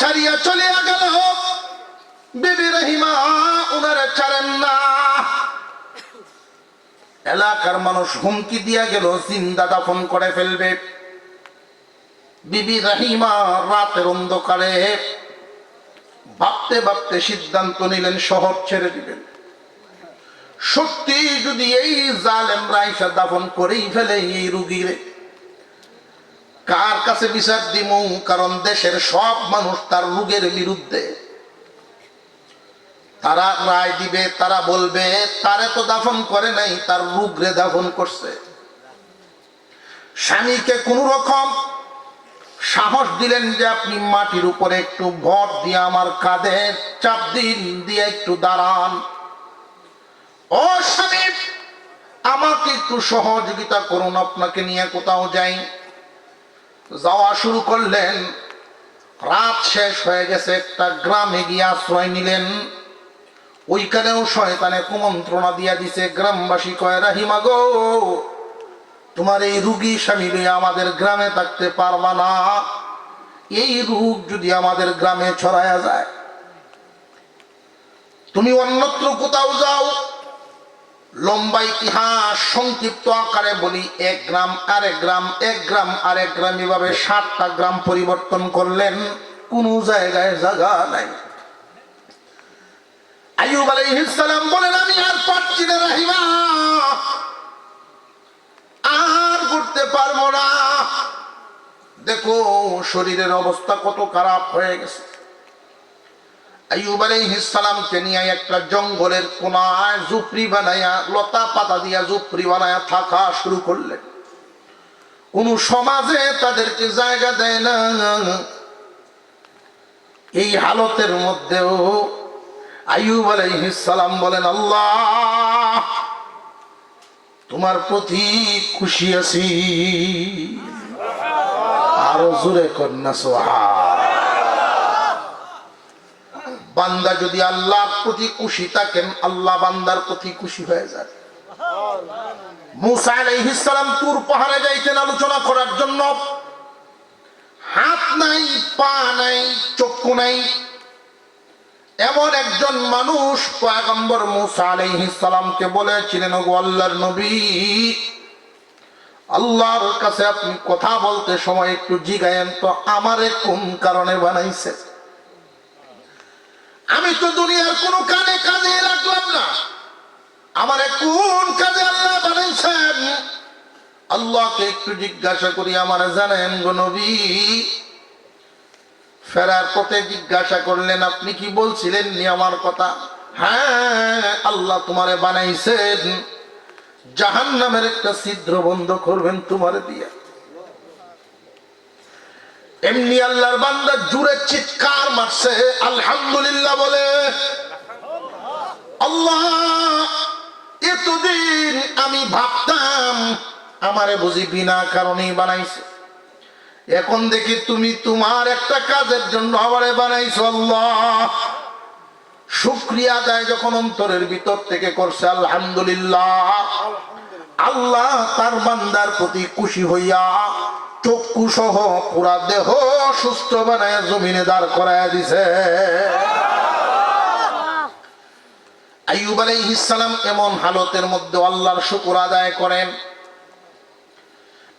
ছাড়িয়া চলিয়া গেল। বিবি রহিমা উনারে ছাড়েন না। এলাকার মানুষ হুমকি দিয়া গেল জিন্দা দাফন করে ফেলবে। বিবি রাহিমা রাতের অন্ধকারে ভাবতে ভাবতে সিদ্ধান্ত নিলেন, শহর ছেড়ে দিবেন। সত্যি যদি এই জালেম রাইসা দাফন করেই ফেলে এই রুগীরে কার কাছে বিচার দিমু? কারণ দেশের সব মানুষ তার রোগের বিরুদ্ধে। তারা রায় দিবে, তারা বলবে, তারে তো দাফন করে নাই, তার রুগরে দাফন করছে। স্বামীকে কোন রকম সাহস দিলেন যে আপনি মাটির উপরে একটু ভর দিয়ে আমার কাঁধে চাপ দিন, দিয়ে একটু দাঁড়ান। ও স্বামী, আমাকে একটু সহযোগিতা করুন, আপনাকে নিয়ে কোথাও যাই। যাওয়া শুরু করলেন। রাত শেষ হয়ে গেছে, একটা গ্রামে গিয়ে আশ্রয় নিলেন। ওইখানেও শয়তানে কুমন্ত্রণা দিয়া দিছে, গ্রামবাসী কয় রাহিমা গো, তোমার এই রুগী স্বামী আমাদের গ্রামে থাকতে পারবা না। এই রোগ যদি আমাদের গ্রামে ছড়ায়া যায়, তুমি অন্যত্র কোথাও যাও লম্বা ইতিহাস সংক্ষিপ্ত আকারে বলি, এক গ্রাম আরেক গ্রাম, এক গ্রাম আরেক গ্রাম এভাবে সাতটা গ্রাম পরিবর্তন করলেন, কোন জায়গায় জায়গা নাই। আইয়ুব আলাইহিসসালাম বলেন, আমি আর পারছি না রাহিমা। আর করতে পারব না। দেখো, শরীরের অবস্থা কত খারাপ হয়ে গেছে। একটা জঙ্গলের কোনায় ঝুপড়ি বানায়া, লতা পাতা দিয়া ঝুপড়ি বানায়া থাকা শুরু করলেন। কোন সমাজে তাদেরকে জায়গা দেয় না। এই হালতের মধ্যেও সালাম বলেন, আল্লাহ, তোমার প্রতি খুশি আছি। আরও জোরে কন্যা সোহা বান্দা যদি আল্লাহর প্রতি খুশি থাকেন, আল্লাহ বান্দার প্রতি খুশি হয়ে যায়। এমন একজন মানুষ আল্লাহর কাছে আপনি কথা বলতে সময় একটু জিগায়েন তো আমারে কোন কারণে বানাইছে আমি তো দুনিয়ার কোন কানে কাজে রাখলাম না। আমারে কোন কাজে আল্লাহ বানাইছেন? আল্লাহকে একটু জিজ্ঞাসা করি, আমার জানেন গো ফেরার পথে জিজ্ঞাসা করলেন, আপনি কি বলছিলেন নি আমার কথা? হ্যাঁ আল্লাহ তোমারে বানাইছেন। জাহান নামের একটা ছিদ্র বন্ধ করবেন তোমার দিয়া। এমনি আল্লাহর বান্দা জুড়ে চিৎকার মারছে, আলহামদুলিল্লাহ বলে। আল্লাহ, এতদিন আমি ভাবতাম, আমারে বুঝি বিনা কারণেই বানাইছে। এখন দেখি তুমি তোমার একটা কাজের জন্য আমারে বানাইছো, আল্লাহ। শুক্রিয়া দেয় যখন অন্তরের ভিতর থেকে করছে, আলহামদুলিল্লাহ। আল্লাহ তার বান্দার প্রতি খুশি হইয়া চক্ষু সহ পুরা দেহ সুস্থ বানায় জমিনে দাঁড় করায় দিছে। আইয়ুব আলাইহিস সালাম এমন হালতের মধ্যে আল্লাহর শুকুর আদায় করেন।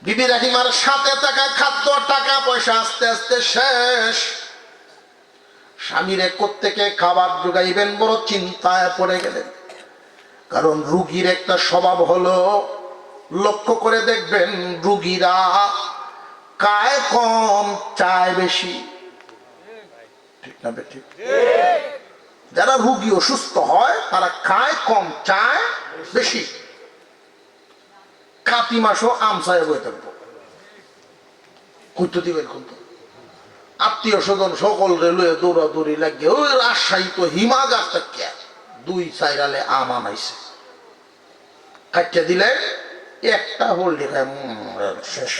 বিবি রাহিমার সাথে থাকা খাদ্য, টাকা, পয়সা আস্তে আস্তে শেষ। স্বামীরে কোত্থেকে খাবার যোগাইবেন বড় চিন্তায় পড়ে গেলেন। কারণ রুগীর একটা স্বভাব হলো, লক্ষ্য করে দেখবেন রুগীরা কায় কম চায় বেশি। ঠিক না ঠিক? যারা রুগী অসুস্থ হয়, তারা খায়, কম চায় বেশি। কাতি মাসও আমসায় বই থাকব। কুইতো দিবেন কিন্তু আত্মীয় স্বজন সকল রেলওয়ে দৌড়াদৌড়ি লাগে ওই রাজশাহী তো হিমা গাছটা কে দুই সাইরালে আম আনাইছে। কাটিয়ে দিলে একটা হোল্ডি শেষ।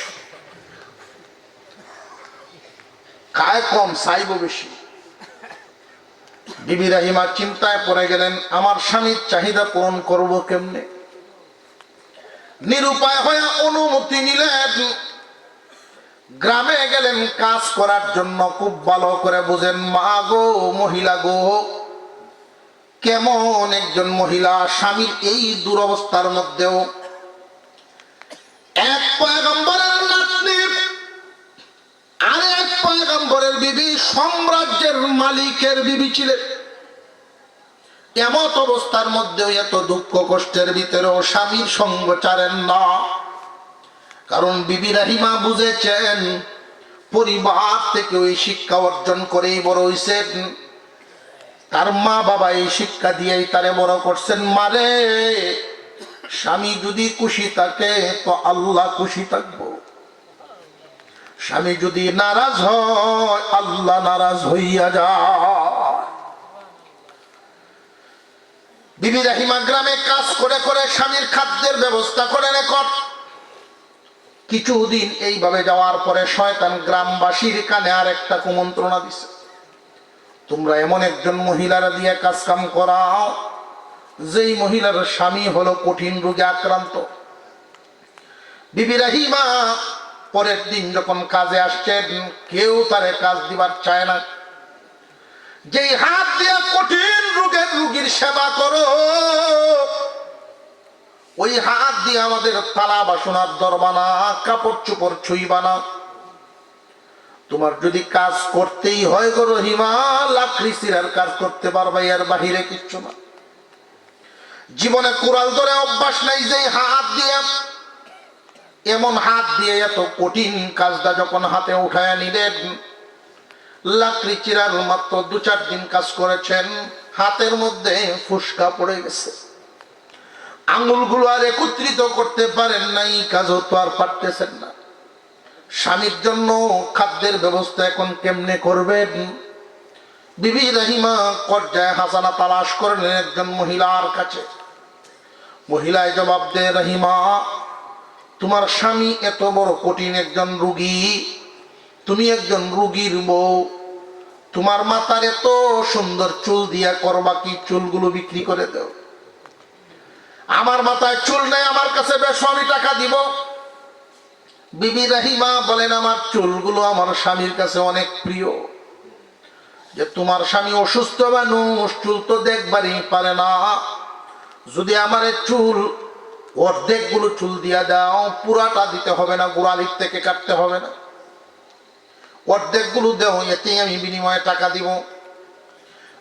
কম বেশি। বিবি রাহিমা চিন্তায় পড়ে গেলেন, আমার স্বামীর চাহিদা পূরণ করব কেমনে? নিরুপায় হয়ে অনুমতি নিলেন। গ্রামে গেলেন, কাজ করার জন্য খুব ভালো করে বুঝেন, মা গো, মহিলা গো, কেমন একজন মহিলা, স্বামীর এই দুরবস্থার মধ্যেও এক পয়গম্বরের পয়গম্বরের বিবি সাম্রাজ্যের মালিকের বিবি ছিলেন। এমত অবস্থার মধ্যেও এত দুঃখ কষ্টের ভিতরেও স্বামীর সঙ্গ চারেন না। কারণ বিবি রাহিমা বুঝেছেন, পরিবার থেকে ওই শিক্ষা অর্জন করেই বড় হয়েছেন তার মা বাবা এই শিক্ষা দিয়েই তারে বড় করছেন, মারে, স্বামী যদি খুশি থাকে, তো আল্লাহ খুশি থাকব। স্বামী যদি নারাজ হয়, আল্লাহ নারাজ হইয়া যায়। বিবি রাহিমা গ্রামে কাজ করে করে স্বামীর খাদ্যের ব্যবস্থা করে রেকর্ড। কিছুদিন এইভাবে যাওয়ার পরে শয়তান গ্রামবাসীর কানে আর একটা কুমন্ত্রণা দিছে। তোমরা এমন একজন মহিলারা দিয়ে কাজ কাম করাও, যেই মহিলার স্বামী হলো কঠিন রোগে আক্রান্ত। বিবি রাহিমা পরের দিন যখন কাজে আসছেন, কেউ তারে কাজ দিবার চায় না। যেই হাত দিয়ে কঠিন রোগের রুগীর সেবা করো, ওই হাত দিয়ে আমাদের তালা বাসনার দরবানা কাপড় চোপড় ছুইবানা তোমার যদি কাজ করতেই হয় গো রহিমা, লাকড়ি কাজ করতে পারবা, এর বাহিরে কিচ্ছু না। জীবনে কোরাল ধরে অভ্যাস নাই যে হাত দিয়ে এমন হাত দিয়ে এত কঠিন কাজটা যখন হাতে উঠায় নিলেন, লাকড়ি চিরার মাত্র দু চার দিন কাজ করেছেন, হাতের মধ্যে ফুসকা পড়ে গেছে। আঙুলগুলো আর একত্রিত করতে পারেন নাই, কাজও তো আর পারতেছেন না। স্বামীর জন্য খাদ্যের ব্যবস্থা এখন কেমনে করবেন? বিবি রাহিমা পর্যায়ে হাসানা তালাশ করলেন একজন মহিলার কাছে। মহিলায় জবাব দে রহিমা তোমার স্বামী এত বড় কঠিন একজন রুগী, তুমি একজন রুগীর বউ, তোমার মাথার এত সুন্দর চুল দিয়া করবা কি চুলগুলো বিক্রি করে দেও? আমার মাথায় চুল নেই, আমার কাছে বেশ আমি টাকা দিব। বিবি রাহিমা বলেন, আমার চুলগুলো আমার স্বামীর কাছে অনেক প্রিয়। যে তোমার স্বামী অসুস্থ মানুষ, চুল তো দেখবারই পারে না। যদি আমার চুল অর্ধেকগুলো চুল দিয়া দাও, পুরাটা দিতে হবে না গোড়ালির থেকে কাটতে হবে না। অর্ধেকগুলো দেও, এতেই আমি বিনিময়ে টাকা দিব।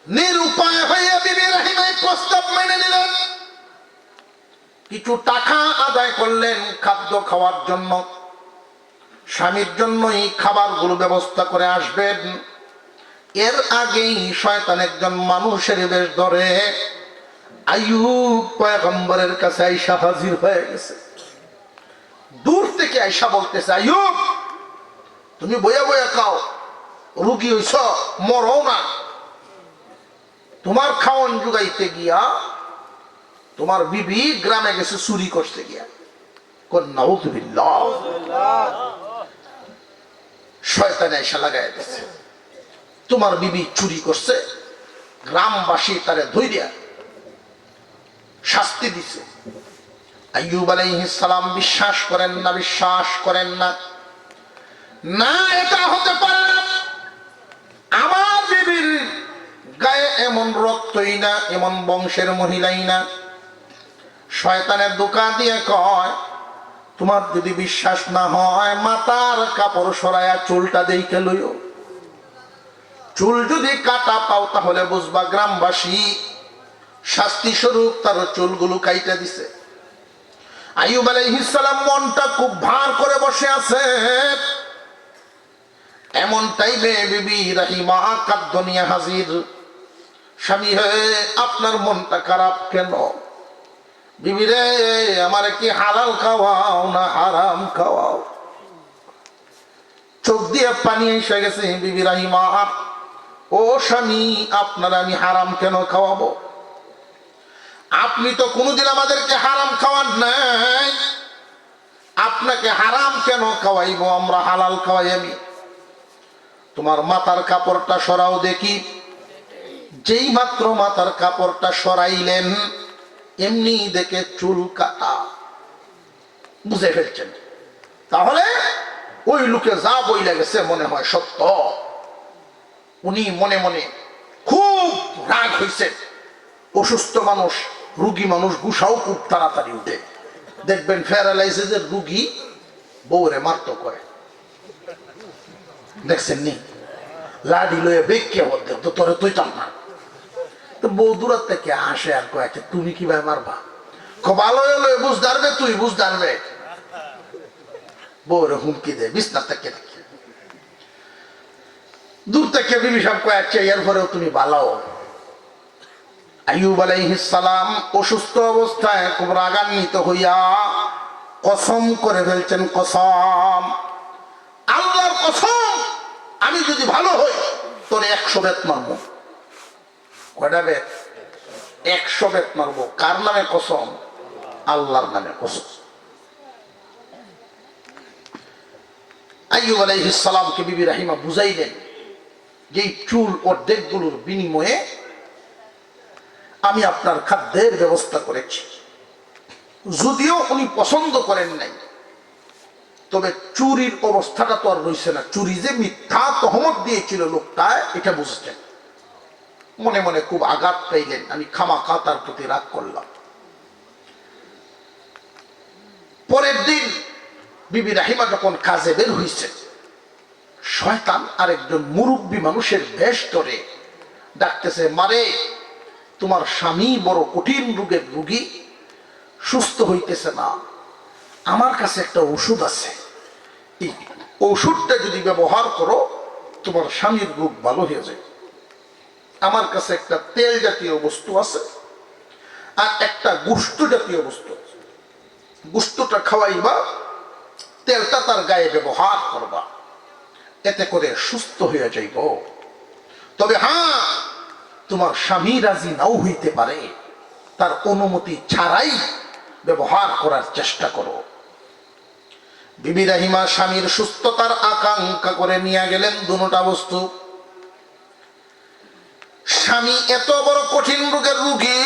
নিরুপায় হয়ে বিবি রাহিমা এই প্রস্তাব মেনে নিলেন। কিছু টাকা আদায় করলেন খাদ্য খাওয়ার জন্য। স্বামীর জন্যই খাবারগুলো ব্যবস্থা করে আসবেন। এর আগেই শয়তান একজন মানুষের বেশ ধরে। আয়ুব পয়গম্বরের কাছে আইসা হাজির হয়ে গেছে। দূর থেকে আইসা বলতেছে আয়ুব তুমি বইয়া বইয়া খাও, রুগী হইছ, মরও না। তোমার খাওয়ান জুগাইতে গিয়া, তোমার বিবি গ্রামে গেছে, চুরি করতে গিয়া। শয়তানে এসে লাগাই দিছে। তোমার বিবি চুরি করছে, গ্রামবাসী তারে ধৈর্য শাস্তি দিছে। আইয়ুব আলাইহিস সালাম বিশ্বাস করেন না, বিশ্বাস করেন না। না, এটা হতে পারে আমার বিবির গায়ে এমন রক্তই না, এমন বংশের মহিলাই না। শয়তানের দোকান দিয়ে কয়, তোমার যদি বিশ্বাস না হয়, মাতার কাপড় সরাইয়া চুলটা দেখে লইও। চুল যদি কাটা পাও, তাহলে বুঝবা গ্রামবাসী শাস্তি স্বরূপ তার চুলগুলো কাইটা দিছে। আইয়ুব আলাইহিসসালাম মনটা খুব ভার করে বসে আছে। এমন টাইমে বিবি রাহিমা কাদ্য নিয়ে হাজির। স্বামী হয়ে আপনার মনটা খারাপ কেন? বিবি রে, আমার কি হালাল খাওয়াও না হারাম খাওয়াও? চোখ দিয়ে পানি এসে গেছে বিবি রাহিমা। ও স্বামী, আপনার আমি হারাম কেন খাওয়াবো? আপনি তো কোনোদিন আমাদেরকে হারাম খাওয়ান নাই। আপনাকে হারাম কেন খাওয়াইবো? আমরা হালাল খাওয়াই আমি। তোমার মাথার কাপড়টা সরাও দেখি। যেই মাত্র মাথার কাপড়টা সরাইলেন, এমনি দেখে চুল কাটা। বুঝে ফেলছেন? তাহলে ওই লোকে যা বই লাগেছে মনে হয় সত্য। উনি মনে মনে খুব রাগ হয়েছে অসুস্থ মানুষ রুগী মানুষ গুসাও খুব তাড়াতাড়ি উঠে। দেখবেন প্যারালাইসিসের রুগী বউরে মারত করে দেখছেন নি? লাডি লয়ে বেগকে হতে তো তোরে তুইতাম না তো বউ দূরার থেকে হাসে আর কয়েছে তুমি কীভাবে মারবা? খুব ভালো হলো বুঝ দাঁড়বে তুই বুঝ দাঁড়বে বউরে হুমকি দে বিছনা থেকে দূর থেকে বিবি সাহেব কয়েছে এরপরেও তুমি বালাও। আইয়ুব আলাইহিস সালাম অসুস্থ অবস্থায় খুব রাগান্বিত হইয়া কসম করে ফেলছেন, কসম। আল্লাহর কসম, আমি যদি ভালো হই, তোর একশো বেত মারবো। কয়টা বেত? একশো বেত মারবো। কার নামে কসম? আল্লাহর নামে কসম। আইয়ুব আলাইহিস সালামকে বিবি রাহিমা বুঝাইলেন যে চুল অর্ধেকগুলোর বিনিময়ে আমি আপনার খাদ্যের ব্যবস্থা করেছি। যদিও উনি পছন্দ করেন নাই, তবে চুরির অবস্থাটা তো আর রয়েছে না। চুরি যে মিথ্যা তহমত দিয়েছিল লোকটা, এটা বুঝছেন। মনে মনে খুব আঘাত পাইলেন, আমি খামাখা তার প্রতি রাগ করলাম। পরের দিন বিবি রাহিমা যখন কাজে বের হয়েছে শয়তান আরেকজন মুরব্বী মানুষের বেশ ধরে ডাকতেছে, মারে তোমার স্বামী বড় কঠিন রোগের রুগী, সুস্থ হইতেছে না। আমার কাছে একটা ওষুধ আছে। এই ওষুধটা যদি ব্যবহার করো, তোমার স্বামীর রোগ ভালো হয়ে যায়। আমার কাছে একটা তেল জাতীয় বস্তু আছে আর একটা গুষ্ট জাতীয় বস্তু আছে। গুষ্টটা খাওয়াইবা, তেলটা তার গায়ে ব্যবহার করবা। এতে করে সুস্থ হয়ে যাইব। তবে হ্যাঁ তোমার স্বামী রাজি নাও হইতে পারে। তার অনুমতি ছাড়াই ব্যবহার করার চেষ্টা করো। বিবি রাহিমা স্বামীর সুস্থতার আকাঙ্ক্ষা করে নিয়ে গেলেন দুটা বস্তু। স্বামী এত বড় কঠিন রোগের রুগী,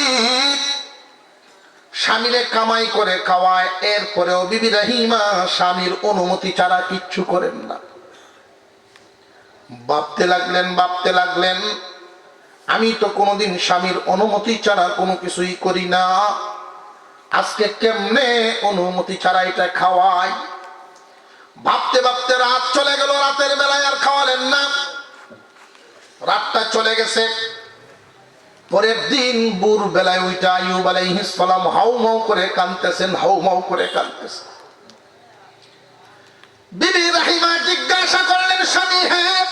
স্বামীরে কামাই করে খাওয়ায়, এরপরেও বিবি রাহিমা স্বামীর অনুমতি ছাড়া কিচ্ছু করেন না। ভাবতে লাগলেন ভাবতে লাগলেন আমি তো কোনোদিন স্বামীর অনুমতি ছাড়া কোনো কিছুই করি না। আজকে কেমনে অনুমতি ছাড়া এটা খাওয়াই? ভাবতে ভাবতে রাত চলে গেল, রাতের বেলায় আর খাওয়ালেন না। রাতটা চলে গেছে। পরের দিন বুর বেলায় ওইটা আইয়ুব আলাইহিস সালাম হাউ মাউ করে কাঁদতেছেন, হাউ মাউ করে কাঁদতেছেন। বিবি রাহিমা জিজ্ঞাসা করলেন, স্বামী হ্যাঁ